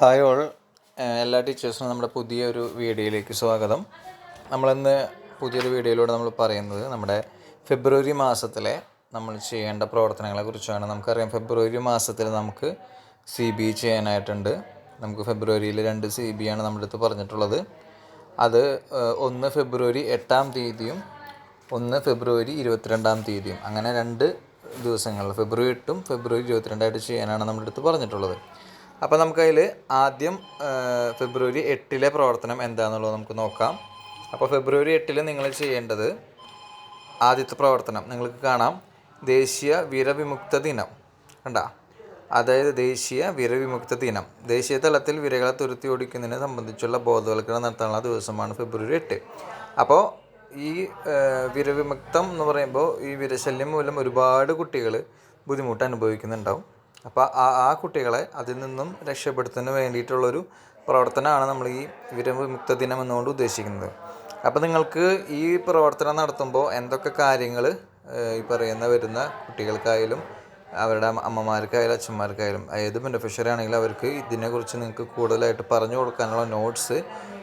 Hi all. എല്ലാ ടീച്ചേഴ്സിനും നമ്മുടെ പുതിയൊരു വീഡിയോയിലേക്ക് സ്വാഗതം. നമ്മളിന്ന് പുതിയൊരു വീഡിയോയിലൂടെ നമ്മൾ പറയുന്നത് നമ്മുടെ ഫെബ്രുവരി മാസത്തിലെ നമ്മൾ ചെയ്യേണ്ട പ്രവർത്തനങ്ങളെ കുറിച്ചാണ്. നമുക്കറിയാം ഫെബ്രുവരി മാസത്തിൽ നമുക്ക് സി ബി ചെയ്യാനായിട്ടുണ്ട്. നമുക്ക് ഫെബ്രുവരിയിൽ രണ്ട് സി ബി ആണ് നമ്മുടെ അടുത്ത് പറഞ്ഞിട്ടുള്ളത്. അത് ഒന്ന് ഫെബ്രുവരി എട്ടാം തീയതിയും ഒന്ന് ഫെബ്രുവരി ഇരുപത്തിരണ്ടാം തീയതിയും. അങ്ങനെ രണ്ട് ദിവസങ്ങളിൽ ഫെബ്രുവരി എട്ടും ഫെബ്രുവരി ഇരുപത്തിരണ്ടായിട്ട് ചെയ്യാനാണ് നമ്മുടെ അടുത്ത് പറഞ്ഞിട്ടുള്ളത്. അപ്പോൾ നമുക്കതിൽ ആദ്യം ഫെബ്രുവരി എട്ടിലെ പ്രവർത്തനം എന്താണെന്നുള്ളത് നമുക്ക് നോക്കാം. അപ്പോൾ ഫെബ്രുവരി എട്ടിൽ നിങ്ങൾ ചെയ്യേണ്ടത് ആദ്യത്തെ പ്രവർത്തനം നിങ്ങൾക്ക് കാണാം. ദേശീയ വിരവിമുക്ത ദിനം കണ്ട? അതായത് ദേശീയ വിരവിമുക്ത ദിനം. ദേശീയ തലത്തിൽ വിരകളെ തുരുത്തി ഓടിക്കുന്നതിനെ സംബന്ധിച്ചുള്ള ബോധവൽക്കരണം നടത്താനുള്ള ദിവസമാണ് ഫെബ്രുവരി എട്ട്. അപ്പോൾ ഈ വിരവിമുക്തം എന്ന് പറയുമ്പോൾ ഈ വിരശല്യം മൂലം ഒരുപാട് കുട്ടികൾ ബുദ്ധിമുട്ട് അനുഭവിക്കുന്നുണ്ടാവും. അപ്പോൾ ആ ആ കുട്ടികളെ അതിൽ നിന്നും രക്ഷപ്പെടുത്തുന്നതിന് വേണ്ടിയിട്ടുള്ളൊരു പ്രവർത്തനമാണ് നമ്മൾ ഈ വിരവിമുക്ത ദിനം എന്നുകൊണ്ട് ഉദ്ദേശിക്കുന്നത്. അപ്പോൾ നിങ്ങൾക്ക് ഈ പ്രവർത്തനം നടത്തുമ്പോൾ എന്തൊക്കെ കാര്യങ്ങൾ ഈ പറയുന്ന വരുന്ന കുട്ടികൾക്കായാലും അവരുടെ അമ്മമാർക്കായാലും അച്ഛന്മാർക്കായാലും ഏത് ബെനിഫിഷ്യറി ആണെങ്കിലും അവർക്ക് ഇതിനെക്കുറിച്ച് നിങ്ങൾക്ക് കൂടുതലായിട്ട് പറഞ്ഞു കൊടുക്കാനുള്ള നോട്ട്സ്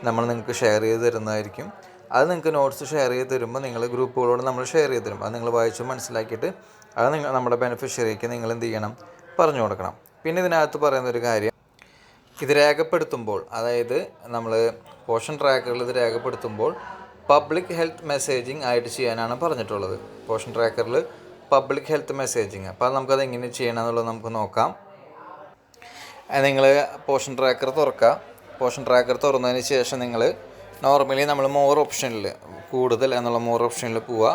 നമ്മൾ നിങ്ങൾക്ക് ഷെയർ ചെയ്ത് തരുന്നതായിരിക്കും. അത് നിങ്ങൾക്ക് നോട്ട്സ് ഷെയർ ചെയ്ത് തരുമ്പോൾ നിങ്ങൾ ഗ്രൂപ്പുകളോട് നമ്മൾ ഷെയർ ചെയ്ത് തരും. അത് നിങ്ങൾ വായിച്ച് മനസ്സിലാക്കിയിട്ട് അത് നിങ്ങൾ നമ്മുടെ ബെനിഫിഷ്യറിക്ക് നിങ്ങൾ എന്ത് ചെയ്യണം? പറഞ്ഞു കൊടുക്കണം. പിന്നെ ഇതിനകത്ത് പറയുന്ന ഒരു കാര്യം ഇത് രേഖപ്പെടുത്തുമ്പോൾ അതായത് നമ്മൾ പോഷൻ ട്രാക്കറിൽ ഇത് രേഖപ്പെടുത്തുമ്പോൾ പബ്ലിക് ഹെൽത്ത് മെസ്സേജിങ് ആയിട്ട് ചെയ്യാനാണ് പറഞ്ഞിട്ടുള്ളത്. പോഷൻ ട്രാക്കറിൽ പബ്ലിക് ഹെൽത്ത് മെസ്സേജിങ്. അപ്പോൾ നമുക്കത് എങ്ങനെ ചെയ്യണം എന്നുള്ളത് നമുക്ക് നോക്കാം. നിങ്ങൾ പോഷൻ ട്രാക്കർ തുറക്കുക. പോഷൻ ട്രാക്കർ തുറന്നതിന് ശേഷം നിങ്ങൾ നോർമലി നമ്മൾ മോർ ഓപ്ഷനിൽ കൂടുതൽ എന്നുള്ള മോർ ഓപ്ഷനിൽ പോവുക.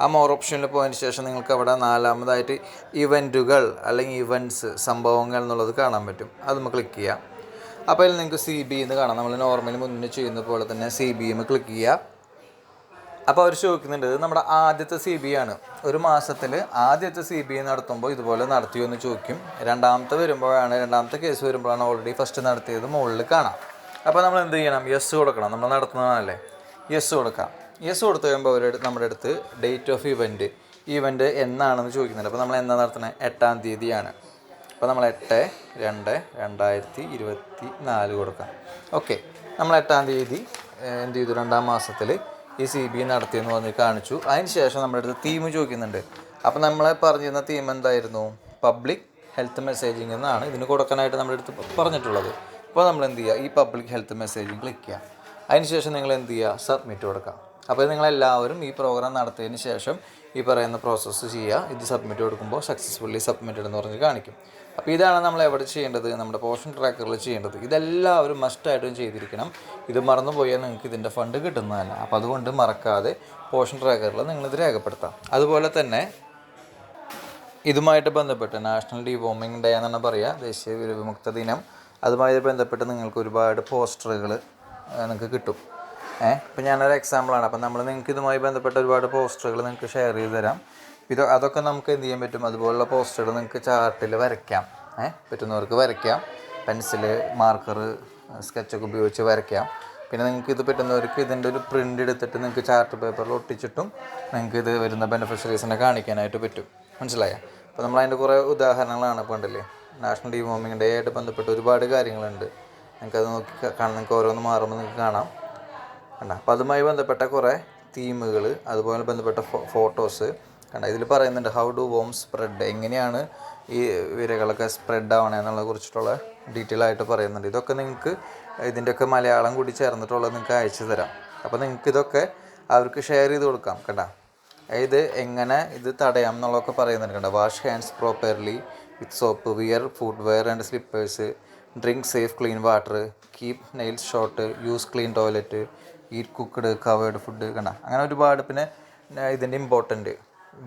ആ മോർ ഓപ്ഷനിൽ പോയതിന് ശേഷം നിങ്ങൾക്ക് അവിടെ നാലാമതായിട്ട് ഇവന്റുകൾ അല്ലെങ്കിൽ ഇവന്റ്സ് സംഭവങ്ങൾ എന്നുള്ളത് കാണാൻ പറ്റും. അത് നമ്മൾ ക്ലിക്ക് ചെയ്യാം. അപ്പോൾ അതിൽ നിങ്ങൾക്ക് സി ബി എന്ന് കാണാം. നമ്മൾ നോർമലി മുന്നേ ചെയ്യുന്ന പോലെ തന്നെ സി ബി എം ക്ലിക്ക് ചെയ്യുക അപ്പോൾ അവർ ചോദിക്കുന്നുണ്ട് നമ്മുടെ ആദ്യത്തെ സി ബി ആണ്. ഒരു മാസത്തിൽ ആദ്യത്തെ സി ബി നടത്തുമ്പോൾ ഇതുപോലെ നടത്തിയോ എന്ന് ചോദിക്കും. രണ്ടാമത്തെ വരുമ്പോഴാണ് രണ്ടാമത്തെ കേസ് വരുമ്പോഴാണ് ഓൾറെഡി ഫസ്റ്റ് നടത്തിയത് മുകളിൽ കാണാം. അപ്പോൾ നമ്മൾ എന്ത് ചെയ്യണം? യെസ് കൊടുക്കണം. നമ്മൾ നടത്തുന്നതാണല്ലേ? യെസ് കൊടുക്കാം. യെസ് കൊടുത്തു കഴിയുമ്പോൾ അവരുടെ നമ്മുടെ അടുത്ത് ഡേറ്റ് ഓഫ് ഇവന്റ് ഇവന്റ് എന്നാണെന്ന് ചോദിക്കുന്നുണ്ട്. അപ്പോൾ നമ്മൾ എന്നാ നടത്തുന്നത് എട്ടാം തീയതിയാണ്. അപ്പോൾ നമ്മൾ എട്ട് രണ്ട് രണ്ടായിരത്തി ഇരുപത്തി നാല് കൊടുക്കാം. ഓക്കെ നമ്മൾ എട്ടാം തീയതി എന്ത് ചെയ്തു? രണ്ടാം മാസത്തിൽ ഈ സി ബി നടത്തിയെന്ന് പറഞ്ഞ് കാണിച്ചു. അതിന് ശേഷം നമ്മുടെ അടുത്ത് തീം ചോദിക്കുന്നുണ്ട്. അപ്പോൾ നമ്മളെ പറഞ്ഞിരുന്ന തീം എന്തായിരുന്നു? പബ്ലിക് ഹെൽത്ത് മെസ്സേജിങ് എന്നാണ് ഇതിന് കൊടുക്കാനായിട്ട് നമ്മുടെ അടുത്ത് പറഞ്ഞിട്ടുള്ളത്. അപ്പോൾ നമ്മൾ എന്ത് ചെയ്യുക ഈ പബ്ലിക് ഹെൽത്ത് മെസ്സേജിങ് ക്ലിക്ക് ചെയ്യുക അതിന് ശേഷം നിങ്ങൾ എന്ത് ചെയ്യുക സബ്മിറ്റ് കൊടുക്കാം. അപ്പോൾ നിങ്ങളെല്ലാവരും ഈ പ്രോഗ്രാം നടത്തിയതിന് ശേഷം ഈ പറയുന്ന പ്രോസസ്സ് ചെയ്യുക. ഇത് സബ്മിറ്റ് കൊടുക്കുമ്പോൾ സക്സസ്ഫുള്ളി സബ്മിറ്റഡ് എന്ന് പറഞ്ഞ് കാണിക്കും. അപ്പോൾ ഇതാണ് നമ്മൾ എവിടെ ചെയ്യേണ്ടത്? നമ്മുടെ പോഷൻ ട്രാക്കറിൽ ചെയ്യേണ്ടത്. ഇതെല്ലാവരും മസ്റ്റായിട്ടും ചെയ്തിരിക്കണം. ഇത് മറന്നുപോയാൽ നിങ്ങൾക്ക് ഇതിന്റെ ഫണ്ട് കിട്ടുന്നതല്ല. അപ്പോൾ അതുകൊണ്ട് മറക്കാതെ പോഷൻ ട്രാക്കറിൽ നിങ്ങളിത് രേഖപ്പെടുത്താം. അതുപോലെ തന്നെ ഇതുമായിട്ട് ബന്ധപ്പെട്ട് നാഷണൽ ഡിവോമിംഗ് ഡേ എന്നാണ് പറയുക ദേശീയ വിമുക്ത ദിനം. അതുമായി ബന്ധപ്പെട്ട് നിങ്ങൾക്ക് ഒരുപാട് പോസ്റ്ററുകൾ നിങ്ങൾക്ക് കിട്ടും. ഏഹ് ഇപ്പം ഞാനൊരു എക്സാമ്പിളാണ് അപ്പം നമ്മൾ നിങ്ങൾക്ക് ഇതുമായി ബന്ധപ്പെട്ട ഒരുപാട് പോസ്റ്ററുകൾ നിങ്ങൾക്ക് ഷെയർ ചെയ്ത് തരാം. ഇത് അതൊക്കെ നമുക്ക് എന്ത് ചെയ്യാൻ പറ്റും? അതുപോലുള്ള പോസ്റ്ററുകൾ നിങ്ങൾക്ക് ചാർട്ടിൽ വരയ്ക്കാം. ഏഹ് പറ്റുന്നവർക്ക് വരയ്ക്കാം. പെൻസിൽ മാർക്കർ സ്കെച്ചൊക്കെ ഉപയോഗിച്ച് വരയ്ക്കാം. പിന്നെ നിങ്ങൾക്ക് ഇത് പറ്റുന്നവർക്ക് ഇതിന്റെ ഒരു പ്രിന്റ് എടുത്തിട്ട് നിങ്ങൾക്ക് ചാർട്ട് പേപ്പറിൽ ഒട്ടിച്ചിട്ടും നിങ്ങൾക്ക് ഇത് വരുന്ന ബെനിഫിഷ്യറീസിനെ കാണിക്കാനായിട്ട് പറ്റും. മനസ്സിലായോ? അപ്പോൾ നമ്മൾ അതിന്റെ കുറേ ഉദാഹരണങ്ങളാണ് ഇപ്പോൾ ഉണ്ടല്ലേ നാഷണൽ ഡിവോമിംഗ് ഡേ ആയിട്ട് ബന്ധപ്പെട്ട് ഒരുപാട് കാര്യങ്ങളുണ്ട്. നിങ്ങൾക്കത് നോക്കി കാണാൻ നിങ്ങൾക്ക് ഓരോന്ന് മാറുമ്പോൾ നിങ്ങൾക്ക് കാണാം. കണ്ട. അപ്പോൾ അതുമായി ബന്ധപ്പെട്ട കുറേ തീമുകൾ അതുപോലെ ബന്ധപ്പെട്ട ഫോട്ടോസ് കണ്ട. ഇതിൽ പറയുന്നുണ്ട് ഹൗ ഡു വോം സ്പ്രെഡ് എങ്ങനെയാണ് ഈ വിരകളൊക്കെ സ്പ്രെഡ് ആവണേ എന്നുള്ളതിനെ കുറിച്ചിട്ടുള്ള ഡീറ്റെയിൽ ആയിട്ട് പറയുന്നുണ്ട്. ഇതൊക്കെ നിങ്ങൾക്ക് ഇതിന്റെയൊക്കെ മലയാളം കൂടി ചേർന്നിട്ടുള്ളത് നിങ്ങൾക്ക് അയച്ചു തരാം. അപ്പോൾ നിങ്ങൾക്ക് ഇതൊക്കെ അവർക്ക് ഷെയർ ചെയ്ത് കൊടുക്കാം കണ്ട. ഇത് എങ്ങനെ ഇത് തടയാം എന്നുള്ളതൊക്കെ പറയുന്നുണ്ട് കണ്ട. Wash hands properly with soap wear footwear and slippers drink safe clean water keep nails short use clean toilet eat cooked covered food കണ്ട? അങ്ങനെ ഒരുപാട് പിന്നെ ഇതിന്റെ ഇമ്പോർട്ടന്റ്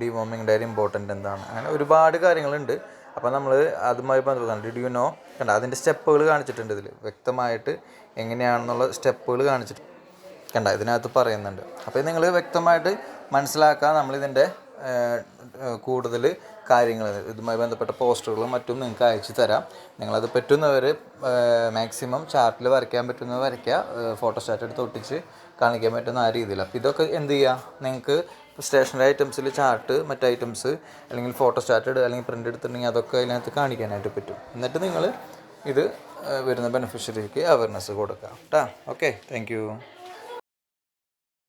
ഡിവോമിങ് ഡയറി ഇമ്പോർട്ടന്റ് എന്താണ്. അങ്ങനെ ഒരുപാട് കാര്യങ്ങളുണ്ട്. അപ്പോൾ നമ്മൾ അതുമായി ബന്ധപ്പെട്ടാണ്. ഡിഡ് യു നോ കണ്ട അതിന്റെ സ്റ്റെപ്പുകൾ കാണിച്ചിട്ടുണ്ട് ഇതിൽ വ്യക്തമായിട്ട് എങ്ങനെയാണെന്നുള്ള സ്റ്റെപ്പുകൾ കാണിച്ചിട്ടുണ്ട്. കണ്ട ഇതിനകത്ത് പറയുന്നുണ്ട്. അപ്പോൾ നിങ്ങൾ വ്യക്തമായിട്ട് മനസ്സിലാക്കാൻ നമ്മളിതിന്റെ കൂടുതൽ കാര്യങ്ങൾ ഇതുമായി ബന്ധപ്പെട്ട പോസ്റ്ററുകളും മറ്റും നിങ്ങൾക്ക് അയച്ചു തരാം. നിങ്ങളത് പറ്റുന്നവർ മാക്സിമം ചാർട്ടിൽ വരയ്ക്കാൻ പറ്റുന്നത് വരയ്ക്കുക. ഫോട്ടോസ്റ്റാറ്റ് എടുത്ത് ഒട്ടിച്ച് കാണിക്കാൻ പറ്റുന്ന ആ രീതിയിൽ. അപ്പോൾ ഇതൊക്കെ എന്ത് ചെയ്യുക നിങ്ങൾക്ക് സ്റ്റേഷനറി ഐറ്റംസിൽ ചാർട്ട് മറ്റ് ഐറ്റംസ് അല്ലെങ്കിൽ ഫോട്ടോസ്റ്റാറ്റ് അല്ലെങ്കിൽ പ്രിന്റ് എടുത്തിട്ടുണ്ടെങ്കിൽ അതൊക്കെ അതിനകത്ത് കാണിക്കാനായിട്ട് പറ്റും. എന്നിട്ട് നിങ്ങൾ ഇത് വരുന്ന ബെനിഫിഷ്യറിക്ക് അവയർനെസ് കൊടുക്കാം കേട്ടോ? Okay thank